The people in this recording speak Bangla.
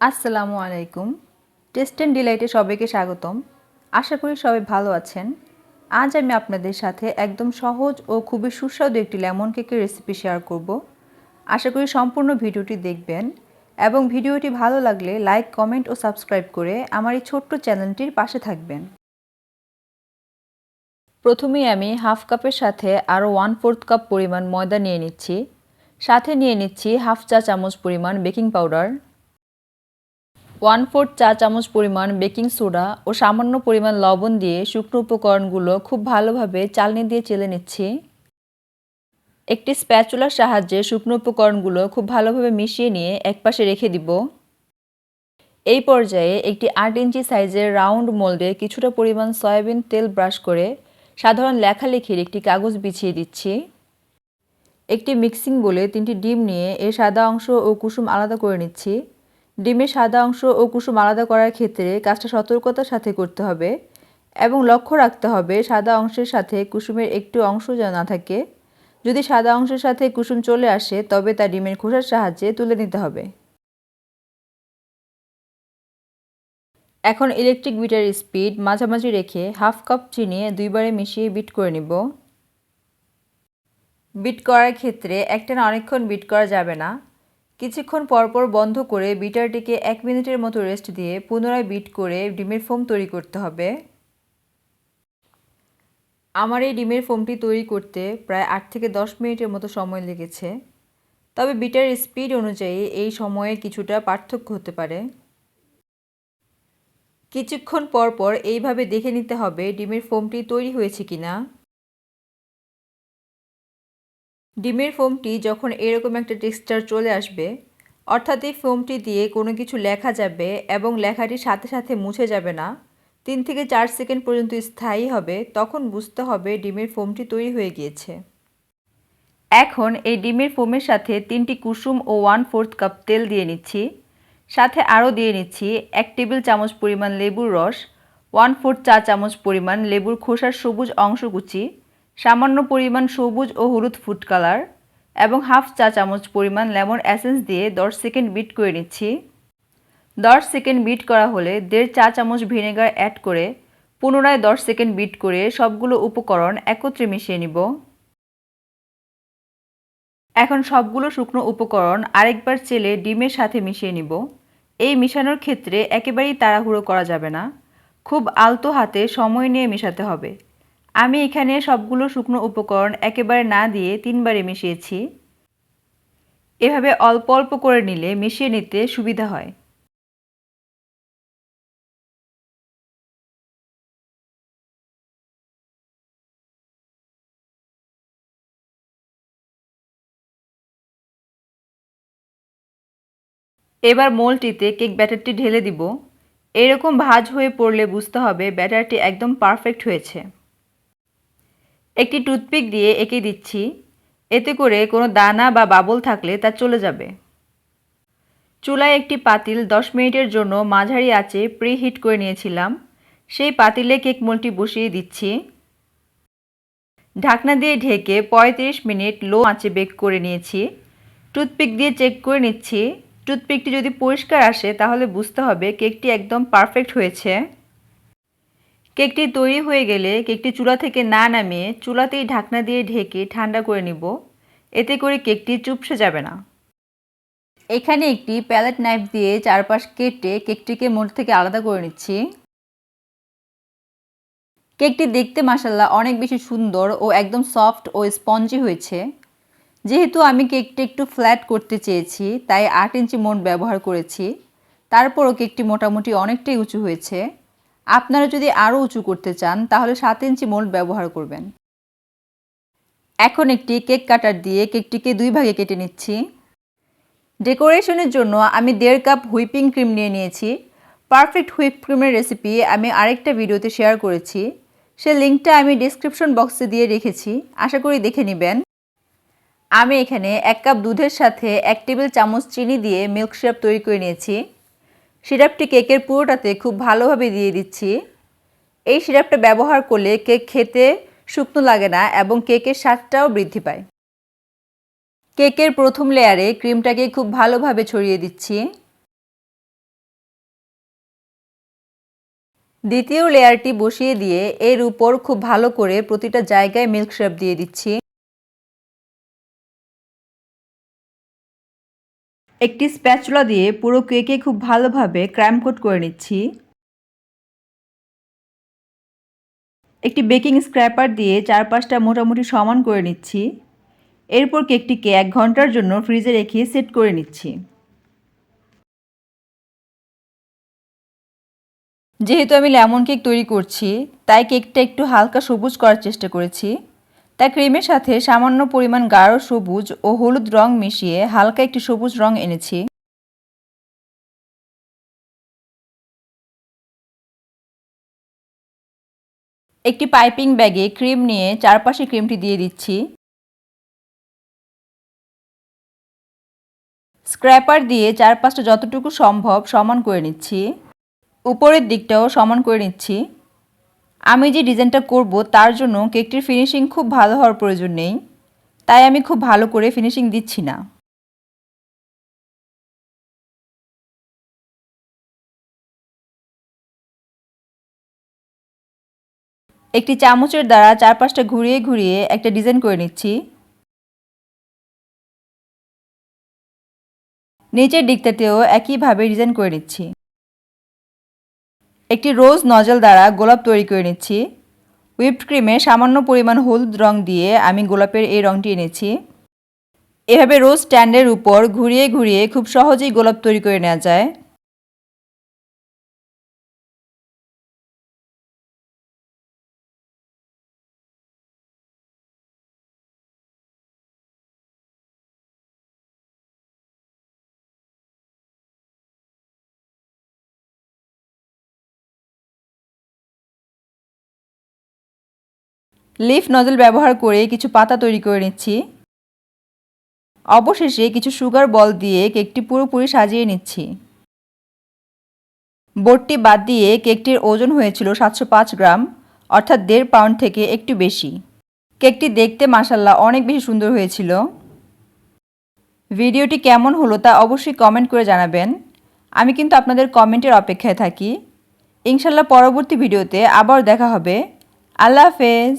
আসসালামু আলাইকুম। টেস্ট অ্যান্ড ডিলাইটে সবাইকে স্বাগতম। আশা করি সবাই ভালো আছেন। আজ আমি আপনাদের সাথে একদম সহজ ও খুবই সুস্বাদু একটি লেমন কেকের রেসিপি শেয়ার করব। আশা করি সম্পূর্ণ ভিডিওটি দেখবেন এবং ভিডিওটি ভালো লাগলে লাইক কমেন্ট ও সাবস্ক্রাইব করে আমার এই ছোট্ট চ্যানেলটির পাশে থাকবেন। প্রথমেই আমি হাফ কাপের সাথে আরও ওয়ান ফোর্থ কাপ পরিমাণ ময়দা নিয়ে নিচ্ছি। সাথে নিয়ে নিচ্ছি হাফ চা চামচ পরিমাণ বেকিং পাউডার ওয়ান ফোর্থ চা চামচ পরিমাণ বেকিং সোডা ও সামান্য পরিমাণ লবণ দিয়ে শুকনো উপকরণগুলো খুব ভালোভাবে চালনি দিয়ে চেলে নিচ্ছি। একটি স্প্যাচুলার সাহায্যে শুকনো উপকরণগুলো খুব ভালোভাবে মিশিয়ে নিয়ে একপাশে রেখে দিব। এই পর্যায়ে একটি আট ইঞ্চি সাইজের রাউন্ড মোল্ডে কিছুটা পরিমাণ সয়াবিন তেল ব্রাশ করে সাধারণ লেখালেখির একটি কাগজ বিছিয়ে দিচ্ছি। একটি মিক্সিং বলে তিনটি ডিম নিয়ে এর সাদা অংশ ও কুসুম আলাদা করে নিচ্ছি। ডিমের সাদা অংশ ও কুসুম আলাদা করার ক্ষেত্রে কাজটা সতর্কতার সাথে করতে হবে এবং লক্ষ্য রাখতে হবে সাদা অংশের সাথে কুসুমের একটু অংশ যেন না থাকে। যদি সাদা অংশের সাথে কুসুম চলে আসে, তবে তা ডিমের খোসার সাহায্যে তুলে নিতে হবে। এখন ইলেকট্রিক বিটার স্পিড মাঝামাঝি রেখে হাফ কাপ চিনি দুইবারে মিশিয়ে বিট করে নিব। বিট করার ক্ষেত্রে একটা না অনেকক্ষণ বিট করা যাবে না। কিছুক্ষণ পরপর বন্ধ করে বিটারটিকে এক মিনিটের মতো রেস্ট দিয়ে পুনরায় বিট করে ডিমের ফোম তৈরি করতে হবে। আমার এই ডিমের ফোমটি তৈরি করতে প্রায় আট থেকে দশ মিনিটের মতো সময় লেগেছে। তবে বিটার স্পিড অনুযায়ী এই সময়ে কিছুটা পার্থক্য হতে পারে। কিছুক্ষণ পর পর এইভাবে দেখে নিতে হবে ডিমের ফোমটি তৈরি হয়েছে কিনা। ডিমের ফোমটি যখন এরকম একটা টেক্সচার চলে আসবে, অর্থাৎ এই ফোমটি দিয়ে কোনো কিছু লেখা যাবে এবং লেখাটি সাথে সাথে মুছে যাবে না, তিন থেকে চার সেকেন্ড পর্যন্ত স্থায়ী হবে, তখন বুঝতে হবে ডিমের ফোমটি তৈরি হয়ে গিয়েছে। এখন এই ডিমের ফোমের সাথে তিনটি কুসুম ও ওয়ান ফোর্থ কাপ তেল দিয়ে নিচ্ছি, সাথে আরও দিয়ে নিচ্ছি এক টেবিল চামচ পরিমাণ লেবুর রস, ওয়ান ফোর্থ চা চামচ পরিমাণ লেবুর খোসার সবুজ অংশ কুচি সামান্য পরিমাণ সবুজ ও হলুদ ফুড কালার এবং হাফ চা চামচ পরিমাণ লেমন অ্যাসেন্স দিয়ে দশ সেকেন্ড বিট করে নিচ্ছি। দশ সেকেন্ড বিট করা হলে দেড় চা চামচ ভিনেগার অ্যাড করে পুনরায় দশ সেকেন্ড বিট করে সবগুলো উপকরণ একত্রে মিশিয়ে নিব। এখন সবগুলো শুকনো উপকরণ আরেকবার চেলে ডিমের সাথে মিশিয়ে নিব। এই মিশানোর ক্ষেত্রে একেবারেই তাড়াহুড়ো করা যাবে না। খুব আলতো হাতে সময় নিয়ে মেশাতে হবে। আমি এখানে সবগুলো শুকনো উপকরণ একেবারে না দিয়ে তিনবারে মিশিয়েছি। এভাবে অল্প অল্প করে নিলে মিশিয়ে নিতে সুবিধা হয়। এবার মোলটিতে কেক ব্যাটারটি ঢেলে দিব। এরকম ভাজ হয়ে পড়লে বুঝতে হবে ব্যাটারটি একদম পারফেক্ট হয়েছে। একটি টুথপিক দিয়ে এঁকে দিচ্ছি। এতে করে কোনো দানা বা বাবল থাকলে তা চলে যাবে। চুলায় একটি পাতিল দশ মিনিটের জন্য মাঝারি আঁচে প্রি হিট করে নিয়েছিলাম। সেই পাতিলে কেক মোলটি বসিয়ে দিচ্ছি। ঢাকনা দিয়ে ঢেকে ৩৫ মিনিট লো আঁচে বেক করে নিয়েছি। টুথপিক দিয়ে চেক করে নিচ্ছি। টুথপিকটি যদি পরিষ্কার আসে তাহলে বুঝতে হবে কেকটি একদম পারফেক্ট হয়েছে। কেকটি তৈরি হয়ে গেলে কেকটি চুলা থেকে না নামিয়ে চুলাতেই ঢাকনা দিয়ে ঢেকে ঠান্ডা করে নিব। এতে করে কেকটি চুপসে যাবে না। এখানে একটি প্যালেট নাইফ দিয়ে চারপাশ কেটে কেকটিকে মোট থেকে আলাদা করে নিচ্ছি। কেকটি দেখতে মাসাল্লাহ অনেক বেশি সুন্দর ও একদম সফট ও স্পঞ্জি হয়েছে। যেহেতু আমি কেকটি একটু ফ্ল্যাট করতে চেয়েছি, তাই আট ইঞ্চি মোট ব্যবহার করেছি। তারপরও কেকটি মোটামুটি অনেকটাই উঁচু হয়েছে। আপনারা যদি আরও উঁচু করতে চান, তাহলে সাত ইঞ্চি মোল্ড ব্যবহার করবেন। এখন একটি কেক কাটার দিয়ে কেকটিকে দুই ভাগে কেটে নিচ্ছি। ডেকোরেশনের জন্য আমি দেড় কাপ হুইপিং ক্রিম নিয়ে নিয়েছি। পারফেক্ট হুইপ ক্রিমের রেসিপি আমি আরেকটা ভিডিওতে শেয়ার করেছি। সে লিঙ্কটা আমি ডিসক্রিপশন বক্সে দিয়ে রেখেছি। আশা করি দেখে নেবেন। আমি এখানে এক কাপ দুধের সাথে এক টেবিল চামচ চিনি দিয়ে মিল্কশেপ তৈরি করে নিয়েছি। সিরাপটি কেকের পুরোটাতে খুব ভালোভাবে দিয়ে দিচ্ছি। এই সিরাপটা ব্যবহার করলে কেক খেতে শুকনো লাগে না এবং কেকের স্বাদটাও বৃদ্ধি পায়। কেকের প্রথম লেয়ারে ক্রিমটাকে খুব ভালোভাবে ছড়িয়ে দিচ্ছি। দ্বিতীয় লেয়ারটি বসিয়ে দিয়ে এর উপর খুব ভালো করে প্রতিটা জায়গায় মিল্ক দিয়ে দিচ্ছি। একটি স্প্যাচুলা দিয়ে পুরো কেকে খুব ভালোভাবে ক্র্যাম কোট করে নিচ্ছি। একটি বেকিং স্ক্র্যাপার দিয়ে চারপাশটা মোটামুটি সমান করে নিচ্ছি। এরপর কেকটিকে এক ঘণ্টার জন্য ফ্রিজে রেখে সেট করে নিচ্ছি। যেহেতু আমি লেমন কেক তৈরি করছি, তাই কেকটা একটু হালকা সবুজ করার চেষ্টা করেছি। তাই ক্রিমের সাথে সামান্য পরিমাণ গাঢ় সবুজ ও হলুদ রং মিশিয়ে হালকা একটি সবুজ রং এনেছি। একটি পাইপিং ব্যাগে ক্রিম নিয়ে চারপাশে ক্রিমটি দিয়ে দিচ্ছি। স্ক্র্যাপার দিয়ে চারপাশটা যতটুকু সম্ভব সমান করে নিচ্ছি। উপরের দিকটাও সমান করে নিচ্ছি। আমি যে ডিজাইনটা করব, তার জন্য কেকটির ফিনিশিং খুব ভালো হওয়ার প্রয়োজন নেই। তাই আমি খুব ভালো করে ফিনিশিং দিচ্ছি না। একটি চামচের দ্বারা চারপাশটা ঘুরিয়ে ঘুরিয়ে একটা ডিজাইন করে নিচ্ছি। নিচের দিকটাতেও একইভাবে ডিজাইন করে নিচ্ছি। একটি রোজ নজল দ্বারা গোলাপ তৈরি করে নিচ্ছি। হুইপড ক্রিমে সামান্য পরিমাণ হলুদ রং দিয়ে আমি গোলাপের এই রংটি এনেছি। এভাবে রোজ স্ট্যান্ডের উপর ঘুরিয়ে ঘুরিয়ে খুব সহজেই গোলাপ তৈরি করে নেওয়া যায়। লিফ নজল ব্যবহার করে কিছু পাতা তৈরি করে নিচ্ছি। অবশেষে কিছু সুগার বল দিয়ে কেকটি পুরোপুরি সাজিয়ে নিচ্ছি। বোর্ডটি বাদ দিয়ে কেকটির ওজন হয়েছিল সাতশো পাঁচ গ্রাম, অর্থাৎ দেড় পাউন্ড থেকে একটু বেশি। কেকটি দেখতে মাসাল্লাহ অনেক বেশি সুন্দর হয়েছিল। ভিডিওটি কেমন হলো তা অবশ্যই কমেন্ট করে জানাবেন। আমি কিন্তু আপনাদের কমেন্টের অপেক্ষায় থাকি। ইনশাল্লাহ পরবর্তী ভিডিওতে আবার দেখা হবে। আল্লাহ হাফেজ।